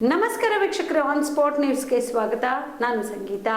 ನಮಸ್ಕಾರ ವೀಕ್ಷಕರೇ on spot ನ್ಯೂಸ್ಗೆ ಸ್ವಾಗತ. ನಾನು ಸಂಗೀತ.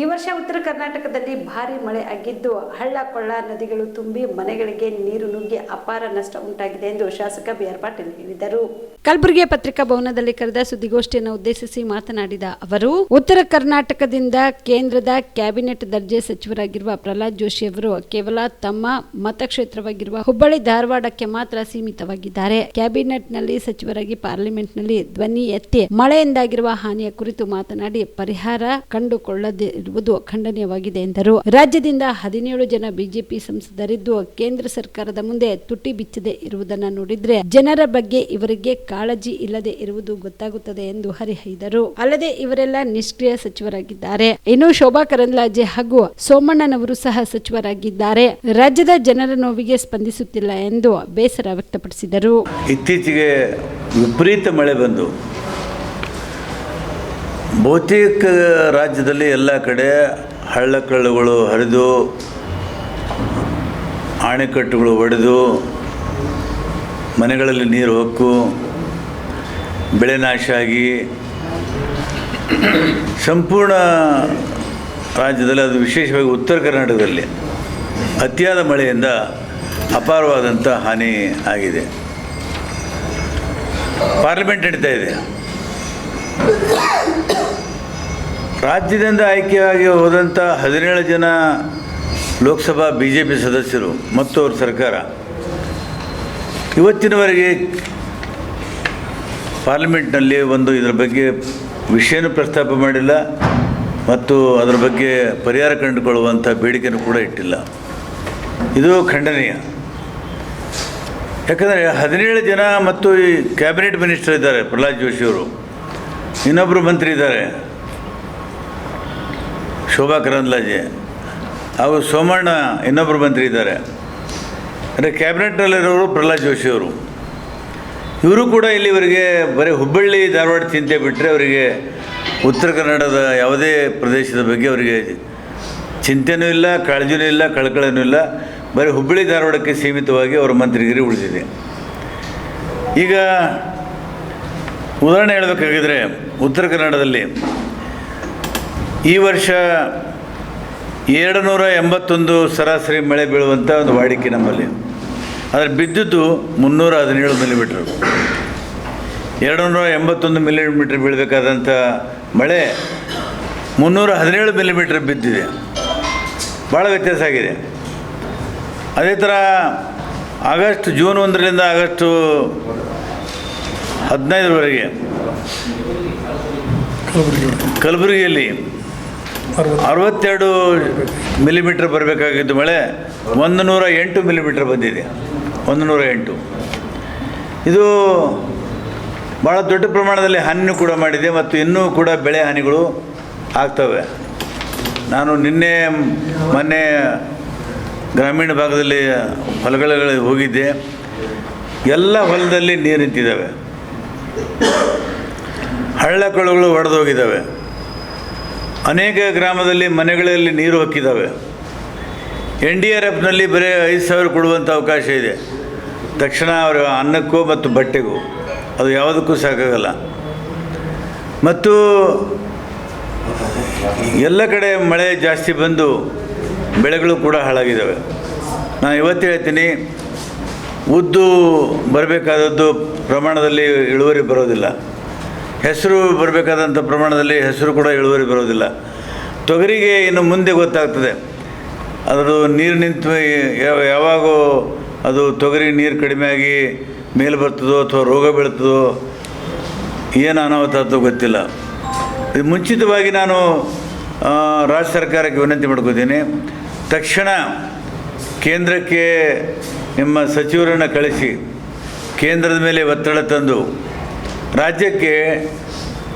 ಈ ವರ್ಷ ಉತ್ತರ ಕರ್ನಾಟಕದಲ್ಲಿ ಭಾರಿ ಮಳೆ ಆಗಿದ್ದು ಹಳ್ಳ ಕೊಳ್ಳ ನದಿಗಳು ತುಂಬಿ ಮನೆಗಳಿಗೆ ನೀರು ನುಗ್ಗಿ ಅಪಾರ ನಷ್ಟ ಉಂಟಾಗಿದೆ ಎಂದು ಶಾಸಕ ಬಿ ಆರ್ ಪಾಟೀಲ್ ಹೇಳಿದರು. ಕಲಬುರಗಿಯ ಪತ್ರಿಕಾ ಭವನದಲ್ಲಿ ಕರೆದ ಸುದ್ದಿಗೋಷ್ಠಿಯನ್ನು ಉದ್ದೇಶಿಸಿ ಮಾತನಾಡಿದ ಅವರು, ಉತ್ತರ ಕರ್ನಾಟಕದಿಂದ ಕೇಂದ್ರದ ಕ್ಯಾಬಿನೆಟ್ ದರ್ಜೆ ಸಚಿವರಾಗಿರುವ ಪ್ರಹ್ಲಾದ್ ಜೋಶಿ ಅವರು ಕೇವಲ ತಮ್ಮ ಮತಕ್ಷೇತ್ರವಾಗಿರುವ ಹುಬ್ಬಳ್ಳಿ ಧಾರವಾಡಕ್ಕೆ ಮಾತ್ರ ಸೀಮಿತವಾಗಿದ್ದಾರೆ. ಕ್ಯಾಬಿನೆಟ್ನಲ್ಲಿ ಸಚಿವರಾಗಿ ಪಾರ್ಲಿಮೆಂಟ್ನಲ್ಲಿ ಧ್ವನಿ ಎತ್ತಿ ಮಳೆಯಿಂದಾಗಿರುವ ಹಾನಿಯ ಕುರಿತು ಮಾತನಾಡಿ ಪರಿಹಾರ ಕಂಡುಕೊಳ್ಳದಿರುವುದು ಖಂಡನೀಯವಾಗಿದೆ ಎಂದರು. ರಾಜ್ಯದಿಂದ ಹದಿನೇಳು ಜನ ಬಿಜೆಪಿ ಸಂಸದರಿದ್ದು ಕೇಂದ್ರ ಸರ್ಕಾರದ ಮುಂದೆ ತುಟಿ ಬಿಚ್ಚದೆ ಇರುವುದನ್ನು ನೋಡಿದ್ರೆ ಜನರ ಬಗ್ಗೆ ಇವರಿಗೆ ಕಾಳಜಿ ಇಲ್ಲದೆ ಇರುವುದು ಗೊತ್ತಾಗುತ್ತದೆ ಎಂದು ಹರಿಹೈದರು ಅಲ್ಲದೆ ಇವರೆಲ್ಲ ನಿಷ್ಕ್ರಿಯ ಸಚಿವರಾಗಿದ್ದಾರೆ. ಇನ್ನು ಶೋಭಾ ಕರಂದ್ಲಾಜೆ ಹಾಗೂ ಸೋಮಣ್ಣನವರು ಸಹ ಸಚಿವರಾಗಿದ್ದಾರೆ. ರಾಜ್ಯದ ಜನರ ನೋವಿಗೆ ಸ್ಪಂದಿಸುತ್ತಿಲ್ಲ ಎಂದು ಬೇಸರ ವ್ಯಕ್ತಪಡಿಸಿದರು. ಇತ್ತೀಚೆಗೆ ವಿಪರೀತ ಮಳೆ ಬಂದು ಬಹುತೇಕ ರಾಜ್ಯದಲ್ಲಿ ಎಲ್ಲ ಕಡೆ ಹಳ್ಳಕಳ್ಳುಗಳು ಹರಿದು ಅಣೆಕಟ್ಟುಗಳು ಒಡೆದು, ಮನೆಗಳಲ್ಲಿ ನೀರು ಹೊಕ್ಕು, ಬೆಳೆ ನಾಶ ಆಗಿ, ಸಂಪೂರ್ಣ ರಾಜ್ಯದಲ್ಲಿ ಅದು ವಿಶೇಷವಾಗಿ ಉತ್ತರ ಕರ್ನಾಟಕದಲ್ಲಿ ಅತಿಯಾದ ಮಳೆಯಿಂದ ಅಪಾರವಾದಂಥ ಹಾನಿ ಆಗಿದೆ. ಪಾರ್ಲಿಮೆಂಟ್ ನಡೀತಾ ಇದೆ. ರಾಜ್ಯದಿಂದ ಆಯ್ಕೆಯಾಗಿ ಹೋದಂಥ ಹದಿನೇಳು ಜನ ಲೋಕಸಭಾ ಬಿ ಜೆ ಪಿ ಸದಸ್ಯರು ಮತ್ತು ಅವ್ರ ಸರ್ಕಾರ. ಇವತ್ತಿನವರೆಗೆ ಪಾರ್ಲಿಮೆಂಟ್ನಲ್ಲಿ ಒಂದು ಇದರ ಬಗ್ಗೆ ವಿಷಯನೂ ಪ್ರಸ್ತಾಪ ಮಾಡಿಲ್ಲ ಮತ್ತು ಅದರ ಬಗ್ಗೆ ಪರಿಹಾರ ಕಂಡುಕೊಳ್ಳುವಂಥ ಬೇಡಿಕೆಯನ್ನು ಕೂಡ ಇಟ್ಟಿಲ್ಲ. ಇದು ಖಂಡನೀಯ. ಯಾಕಂದರೆ ಹದಿನೇಳು ಜನ ಮತ್ತು ಈ ಕ್ಯಾಬಿನೆಟ್ ಮಿನಿಸ್ಟರ್ ಇದ್ದಾರೆ, ಪ್ರಹ್ಲಾದ್ ಜೋಶಿಯವರು ಇನ್ನೊಬ್ಬರು ಮಂತ್ರಿ ಇದ್ದಾರೆ. ಶೋಭಾ ಕರಂದ್ಲಾಜೆ. ಅವರು ಸೋಮಣ್ಣ ಇನ್ನೊಬ್ಬರು ಮಂತ್ರಿ ಇದ್ದಾರೆ. ಅಂದರೆ ಕ್ಯಾಬಿನೆಟ್ನಲ್ಲಿರೋರು ಪ್ರಹ್ಲಾದ್ ಜೋಶಿಯವರು ಇವರು ಕೂಡ ಇಲ್ಲಿವರೆಗೆ ಬರೀ ಹುಬ್ಬಳ್ಳಿ, ಧಾರವಾಡ ಚಿಂತೆ ಬಿಟ್ಟರೆ ಅವರಿಗೆ ಉತ್ತರ ಕನ್ನಡದ ಯಾವುದೇ ಪ್ರದೇಶದ ಬಗ್ಗೆ ಅವರಿಗೆ ಚಿಂತೆನೂ ಇಲ್ಲ, ಕಾಳಜಿನೂ ಇಲ್ಲ, ಕಳಕಳನೂ ಇಲ್ಲ. ಬರೀ ಹುಬ್ಬಳ್ಳಿ, ಧಾರವಾಡಕ್ಕೆ ಸೀಮಿತವಾಗಿ ಅವರ ಮಂತ್ರಿಗಿರಿ ಉಳಿದಿದೆ. ಈಗ ಉದಾಹರಣೆ ಹೇಳಬೇಕಾಗಿದ್ರೆ ಉತ್ತರ ಕನ್ನಡದಲ್ಲಿ ಈ ವರ್ಷ ಎರಡು ನೂರ ಎಂಬತ್ತೊಂದು ಸರಾಸರಿ ಮಳೆ ಬೀಳುವಂಥ ಒಂದು ವಾಡಿಕೆ ನಮ್ಮಲ್ಲಿ. ಆದರೆ ಬಿದ್ದಿದ್ದು ಮುನ್ನೂರ ಹದಿನೇಳು ಮಿಲಿಮೀಟ್ರ್ ಎರಡು ನೂರ ಎಂಬತ್ತೊಂದು ಮಿಲಿಮೀಟ್ರ್ ಬೀಳಬೇಕಾದಂಥ ಮಳೆ ಮುನ್ನೂರ ಹದಿನೇಳು ಮಿಲಿಮೀಟ್ರ್ ಬಿದ್ದಿದೆ. ಭಾಳ ವ್ಯತ್ಯಾಸ ಆಗಿದೆ. ಅದೇ ಥರ ಆಗಸ್ಟ್ ಜೂನ್ ಒಂದರಿಂದ ಆಗಸ್ಟು ಹದಿನೈದರವರೆಗೆ ಕಲಬುರಗಿಯಲ್ಲಿ ಅರವತ್ತೆರಡು ಮಿಲಿಮೀಟ್ರ್ ಬರಬೇಕಾಗಿದ್ದು ಮಳೆ ಒಂದು ನೂರ ಎಂಟು ಮಿಲಿಮೀಟ್ರ್ ಬಂದಿದೆ. ಒಂದು ನೂರ ಎಂಟು. ಇದು ಭಾಳ ದೊಡ್ಡ ಪ್ರಮಾಣದಲ್ಲಿ ಹಾನಿನೂ ಕೂಡ ಮಾಡಿದೆ ಮತ್ತು ಇನ್ನೂ ಕೂಡ ಬೆಳೆ ಹಾನಿಗಳು ಆಗ್ತವೆ. ನಾನು ನಿನ್ನೆ ಮೊನ್ನೆ ಗ್ರಾಮೀಣ ಭಾಗದಲ್ಲಿ ಹೊಲಗಳಿಗೆ ಹೋಗಿದ್ದೆ. ಎಲ್ಲ ಹೊಲದಲ್ಲಿ ನೀರು ನಿಂತಿದ್ದಾವೆ. ಹಳ್ಳ ಕೊಳಗಳು ಒಡೆದು ಹೋಗಿದ್ದಾವೆ ಅನೇಕ ಗ್ರಾಮದಲ್ಲಿ ಮನೆಗಳಲ್ಲಿ ನೀರು ಹೊಕ್ಕಿದ್ದಾವೆ. ಎನ್ ಡಿ ಆರ್ ಎಫ್ನಲ್ಲಿ ಬರೀ ಐದು ಸಾವಿರ ಕೊಡುವಂಥ ಅವಕಾಶ ಇದೆ. ತಕ್ಷಣ ಅವರ ಅನ್ನಕ್ಕೂ ಮತ್ತು ಬಟ್ಟೆಗೂ. ಅದು ಯಾವುದಕ್ಕೂ ಸಾಕಾಗಲ್ಲ. ಮತ್ತು ಎಲ್ಲ ಕಡೆ ಮಳೆ ಜಾಸ್ತಿ ಬಂದು ಬೆಳೆಗಳು ಕೂಡ ಹಾಳಾಗಿದ್ದಾವೆ. ನಾನು ಇವತ್ತು ಹೇಳ್ತೀನಿ, ಉದ್ದು ಬರಬೇಕಾದದ್ದು ಪ್ರಮಾಣದಲ್ಲಿ ಇಳುವರಿ ಬರೋದಿಲ್ಲ. ಹೆಸರು ಬರಬೇಕಾದಂಥ ಪ್ರಮಾಣದಲ್ಲಿ ಹೆಸರು ಕೂಡ ಇಳುವರಿ ಬರೋದಿಲ್ಲ. ತೊಗರಿಗೆ ಇನ್ನು ಮುಂದೆ ಗೊತ್ತಾಗ್ತದೆ. ಅದರದು ನೀರು ನಿಂತು ಯಾವ- ಯಾವಾಗೋ ಅದು ತೊಗರಿ ನೀರು ಕಡಿಮೆ ಆಗಿ ಮೇಲೆ ಬರ್ತದೋ ಅಥವಾ ರೋಗ ಬೀಳ್ತದೋ ಏನು ಅನಾಹುತ ಆಯ್ತೋ ಗೊತ್ತಿಲ್ಲ. ಇದು ಮುಂಚಿತವಾಗಿ ನಾನು ರಾಜ್ಯ ಸರ್ಕಾರಕ್ಕೆ ವಿನಂತಿ ಮಾಡ್ಕೋತೀನಿ. ತಕ್ಷಣ ಕೇಂದ್ರಕ್ಕೆ ನಿಮ್ಮ ಸಚಿವರನ್ನು ಕಳಿಸಿ, ಕೇಂದ್ರದ ಮೇಲೆ ಒತ್ತಡ ತಂದು ರಾಜ್ಯಕ್ಕೆ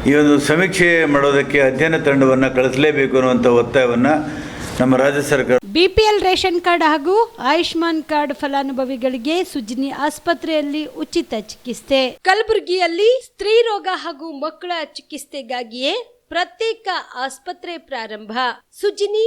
ಈ ಒಂದು ಸಮೀಕ್ಷೆ ಮಾಡೋದಕ್ಕೆ ಅಧ್ಯಯನ ತಂಡವನ್ನು ಕಳಿಸಲೇಬೇಕು ಅನ್ನುವಂಥ ಒತ್ತಾಯವನ್ನು ನಮ್ಮ ರಾಜ್ಯ ಸರ್ಕಾರ ಬಿಪಿಎಲ್ ರೇಷನ್ ಕಾರ್ಡ್ ಹಾಗೂ ಆಯುಷ್ಮಾನ್ ಕಾರ್ಡ್ ಫಲಾನುಭವಿಗಳಿಗೆ ಸುಜಿನಿ ಆಸ್ಪತ್ರೆಯಲ್ಲಿ ಉಚಿತ ಚಿಕಿತ್ಸೆ. ಕಲಬುರಗಿಯಲ್ಲಿ ಸ್ತ್ರೀ ರೋಗ ಹಾಗೂ ಮಕ್ಕಳ ಚಿಕಿತ್ಸೆಗಾಗಿಯೇ ಪ್ರತ್ಯೇಕ ಆಸ್ಪತ್ರೆ ಪ್ರಾರಂಭ. ಸುಜಿನಿ